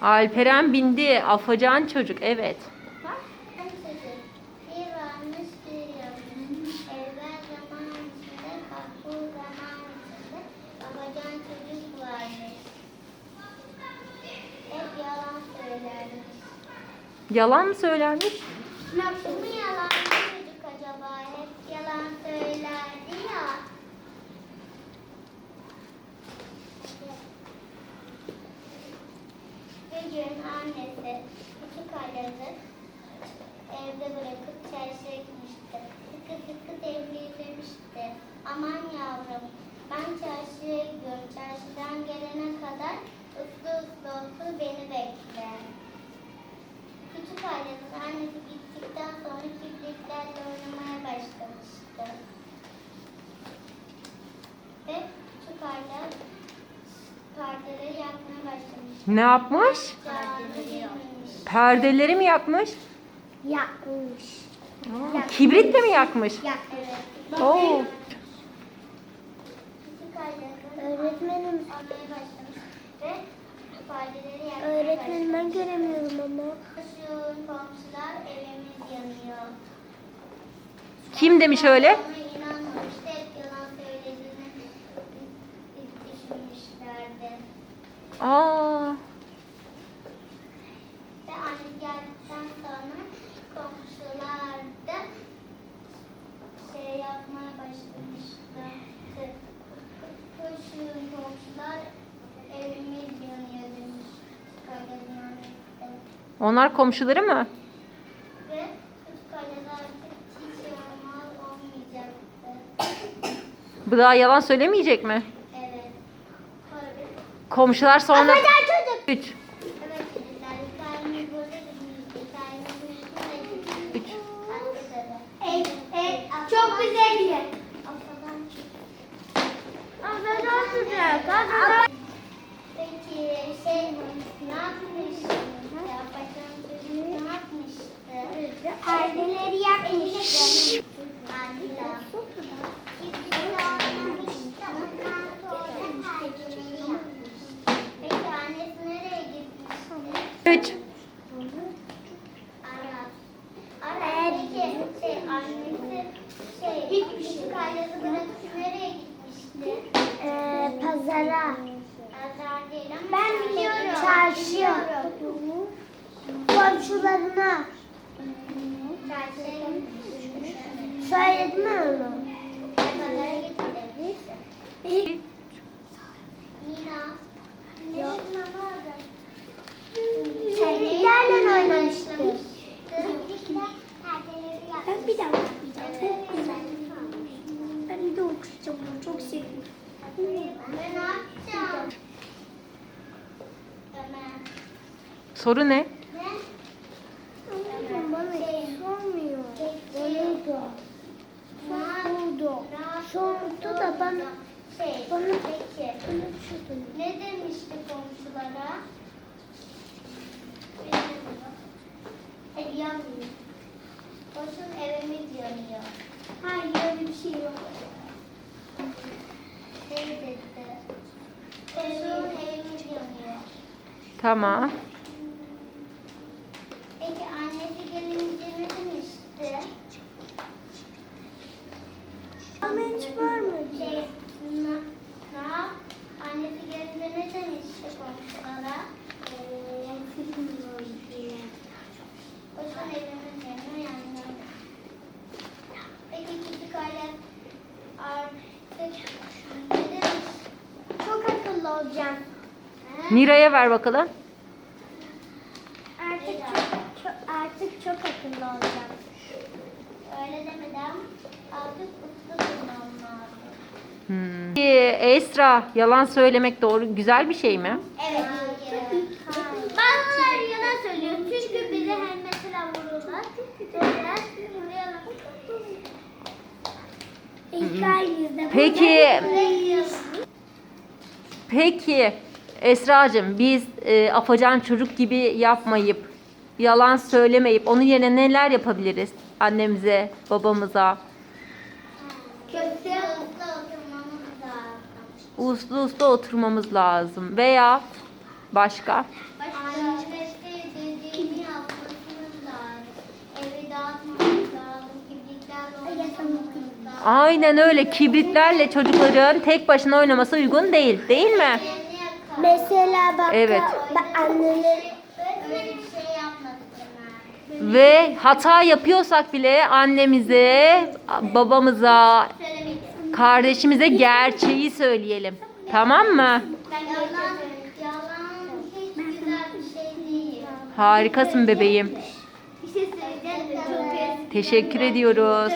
Alperen bindi. Afacan çocuk. Evet. Yalan mı söylermiş? Yalan söylermiş. Gün annesi küçük Ayaz'ı evde bırakıp çarşıya gitmişti. Tıkı tıkı tembihlemişti. Aman yavrum ben çarşıya gidiyorum. Çarşıdan gelene kadar ıslı ıslı ıslı beni bekle. Küçük Ayaz'ın annesi gittikten sonra kibritlerle oynamaya başlamıştı. Ve küçük Ayaz perdeleri Ne yapmış? Perdeleri mi yakmış? Yakmış. Aa, Kibritle mi yakmış? Evet. Oo. Öğretmenim. almaya başlamış ve perdeleri yakmaya Öğretmenim ben göremiyorum ama. Koşun komşular evimiz yanıyor. Kim demiş öyle? Aa. Ve anne geldikten sonra komşular da şey yapmaya başlamıştı. Koşun komşular evimiz yanıyor demiş. Onlar komşuları mı? Ve. Bu daha yalan söylemeyecek mi? Komşular sonra... Afacan çocuk. Üç. Üç. Çok güzel. Afadan çocuk. Peki şey ne yapmış? Afadan ne yapmıştı? Perdeleri yakmış. Anita. İpleri almamıştı. Ondan sonra perdeleri yakmış. Peki annesi nereye gitmişti? Üç. Aras. Aras peki şey annesi şey küçük ailesi bırakıp nereye gitmişti? Ee, pazara. Ben biliyorum. Çarşıya. Komşularına. Söyledim mi onu? Pazara gitti. Nina. Yok. Nina nerede? Sevgililerle oynamıştı. Ben bir daha bakmayacağım. Çok güzel. Ben bir de okuyacağım. onu, Çok seviyorum. Ben ne yapacağım? Ömer. Soru ne? Ne? Anneciğim bana hiç sormuyor. Bana sordu. Sordu da bana Şey, Bana- peki. bana şurada. Ne demişti komşulara? Ev yanmıyor. Koşun evimiz yanıyor. Hayır öyle bir şey yok. Şey dedi. Koşun evimiz yanıyor. Tamam. Peki annesi gelince ne demişti? Ama hiç varmadı. Şey, ne, ne yap? Annesi gelince ne demişti komşulara? Koşun evimiz yanıyor yanıyor. Peki küçük aile artık ne demiş? Çok akıllı olacağım. He? Mira'ya ver bakalım. Artık çok, çok, artık çok akıllı olacağım. Öyle demeden artık uslu durmam lazım. Hmm. Peki, Esra, yalan söylemek doğru güzel bir şey mi? Evet. Bazıları yalan söylüyor. Çünkü bize her mesela vururlar. Vuruyorlar. Hikayemizde. Peki, peki Esra'cığım biz e, afacan çocuk gibi yapmayıp, yalan söylemeyip onun yerine neler yapabiliriz? Annemize, babamıza. Kötü hızlı oturmamız lazım. Uslu uslu oturmamız lazım. Veya başka? Aynen öyle. Kibritlerle çocukların tek başına oynaması uygun değil. Değil mi? Mesela bak, Evet. bak anneler. Ve hata yapıyorsak bile annemize, babamıza, kardeşimize gerçeği söyleyelim. Tamam mı? Harikasın bebeğim. Şey Teşekkür ediyoruz.